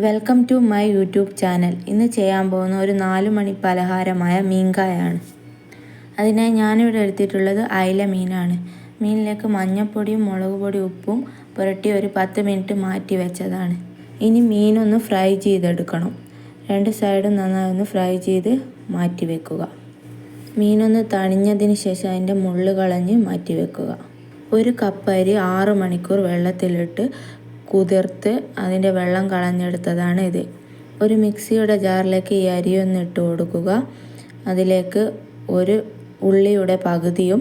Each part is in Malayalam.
Welcome to my YouTube channel. ഇന്ന് ചെയ്യാൻ പോകുന്ന ഒരു നാല് മണി പലഹാരമായ മീൻകായാണ്. അതിനായി ഞാനിവിടെ എടുത്തിട്ടുള്ളത് അയില മീനാണ്. മീനിലേക്ക് മഞ്ഞൾപ്പൊടിയും മുളക് പൊടി ഉപ്പും പുരട്ടി ഒരു പത്ത് മിനിറ്റ് മാറ്റി വെച്ചതാണ്. ഇനി മീനൊന്ന് ഫ്രൈ ചെയ്തെടുക്കണം. രണ്ട് സൈഡും നന്നായി ഒന്ന് ഫ്രൈ ചെയ്ത് മാറ്റി വെക്കുക. മീനൊന്ന് തണിഞ്ഞതിന് ശേഷം അതിന്റെ മുള്ളു കളഞ്ഞ് മാറ്റി വെക്കുക. ഒരു കപ്പ് അരി ആറ് മണിക്കൂർ വെള്ളത്തിലിട്ട് കുതിർത്ത് അതിന്റെ വെള്ളം കളഞ്ഞെടുത്തതാണ് ഇത്. ഒരു മിക്സിയുടെ ജാറിലേക്ക് ഈ അരി ഒന്ന് ഇട്ട് കൊടുക്കുക. അതിലേക്ക് ഒരു ഉള്ളിയുടെ പകുതിയും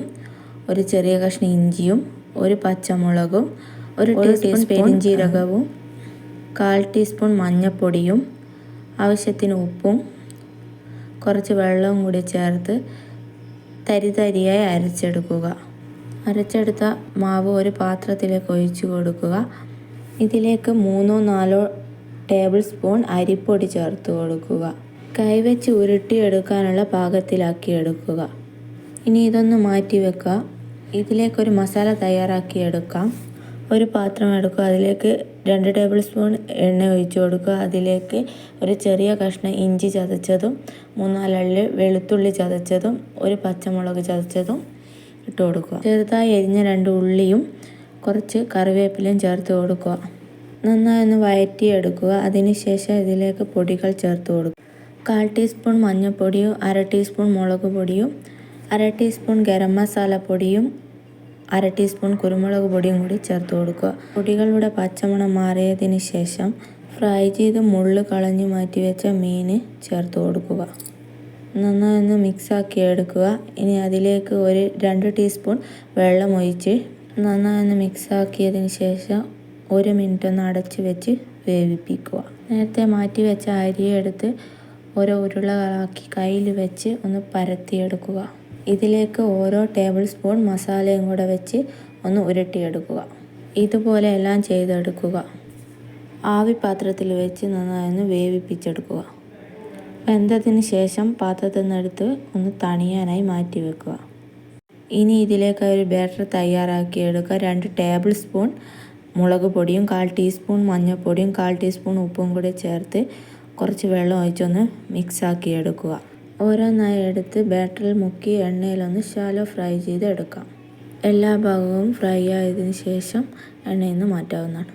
ഒരു ചെറിയ കഷ്ണം ഇഞ്ചിയും ഒരു പച്ചമുളകും ഒരു ടീസ്പൂൺ പെരിഞ്ചീരകവും കാൽ ടീസ്പൂൺ മഞ്ഞൾപ്പൊടിയും ആവശ്യത്തിന് ഉപ്പും കുറച്ച് വെള്ളവും കൂടി ചേർത്ത് തരി തരിയായി അരച്ചെടുക്കുക. അരച്ചെടുത്ത മാവ് ഒരു പാത്രത്തിലേക്ക് ഒഴിച്ചു കൊടുക്കുക. ഇതിലേക്ക് മൂന്നോ നാലോ ടേബിൾ സ്പൂൺ അരിപ്പൊടി ചേർത്ത് കൊടുക്കുക. കൈവച്ച് ഉരുട്ടിയെടുക്കാനുള്ള പാകത്തിലാക്കി എടുക്കുക. ഇനി ഇതൊന്ന് മാറ്റി വെക്കുക. ഇതിലേക്കൊരു മസാല തയ്യാറാക്കി എടുക്കാം. ഒരു പാത്രം എടുക്കുക. അതിലേക്ക് രണ്ട് ടേബിൾ സ്പൂൺ എണ്ണ ഒഴിച്ച് കൊടുക്കുക. അതിലേക്ക് ഒരു ചെറിയ കഷ്ണം ഇഞ്ചി ചതച്ചതും മൂന്നാലള്ളി വെളുത്തുള്ളി ചതച്ചതും ഒരു പച്ചമുളക് ചതച്ചതും ഇട്ട് കൊടുക്കുക. ചെറുതായി എരിഞ്ഞ രണ്ട് ഉള്ളിയും കുറച്ച് കറിവേപ്പിലയും ചേർത്ത് കൊടുക്കുക. നന്നായി ഒന്ന് വഴറ്റിയെടുക്കുക അതിനുശേഷം ഇതിലേക്ക് പൊടികൾ ചേർത്ത് കൊടുക്കുക. കാൽ ടീസ്പൂൺ മഞ്ഞൾപ്പൊടിയും അര ടീസ്പൂൺ മുളക് പൊടിയും അര ടീസ്പൂൺ ഗരം മസാല പൊടിയും അര ടീസ്പൂൺ കുരുമുളക് പൊടിയും കൂടി ചേർത്ത് കൊടുക്കുക. പൊടികളുടെ പച്ചമണം മാറിയതിന് ശേഷം ഫ്രൈ ചെയ്ത് മുള്ളു കളഞ്ഞു മാറ്റി വെച്ച മീൻ ചേർത്ത് കൊടുക്കുക. നന്നായി ഒന്ന് മിക്സാക്കി എടുക്കുക. ഇനി അതിലേക്ക് ഒരു രണ്ട് ടീസ്പൂൺ വെള്ളം ഒഴിച്ച് നന്നായി ഒന്ന് മിക്സാക്കിയതിന് ശേഷം ഒരു മിനിറ്റ് ഒന്ന് അടച്ച് വെച്ച് വേവിപ്പിക്കുക. നേരത്തെ മാറ്റി വെച്ച അരിയെടുത്ത് ഓരോ ഉരുളകളാക്കി കയ്യിൽ വെച്ച് ഒന്ന് പരത്തിയെടുക്കുക. ഇതിലേക്ക് ഓരോ ടേബിൾ സ്പൂൺ മസാലയും കൂടെ വെച്ച് ഒന്ന് ഉരുട്ടിയെടുക്കുക. ഇതുപോലെ എല്ലാം ചെയ്തെടുക്കുക. ആവി പാത്രത്തിൽ വെച്ച് നന്നായി ഒന്ന് വേവിപ്പിച്ചെടുക്കുക. വെന്തതിന് ശേഷം പാത്രത്തിൽ നിന്നെടുത്ത് ഒന്ന് തണിയാനായി മാറ്റി വെക്കുക. ഇനി ഇതിലേക്ക് ഒരു ബാറ്റർ തയ്യാറാക്കി എടുക്കുക രണ്ട് ടേബിൾ സ്പൂൺ മുളക് പൊടിയും കാൽ ടീസ്പൂൺ മഞ്ഞൾപ്പൊടിയും കാൽ ടീസ്പൂൺ ഉപ്പും കൂടി ചേർത്ത് കുറച്ച് വെള്ളം ഒഴിച്ചൊന്ന് മിക്സാക്കി എടുക്കുക. ഓരോന്നായി എടുത്ത് ബാറ്ററിൽ മുക്കി എണ്ണയിലൊന്ന് ശാലോ ഫ്രൈ ചെയ്ത് എടുക്കാം. എല്ലാ ഭാഗവും ഫ്രൈ ആയതിനു ശേഷം എണ്ണയിൽ നിന്ന് മാറ്റാവുന്നതാണ്.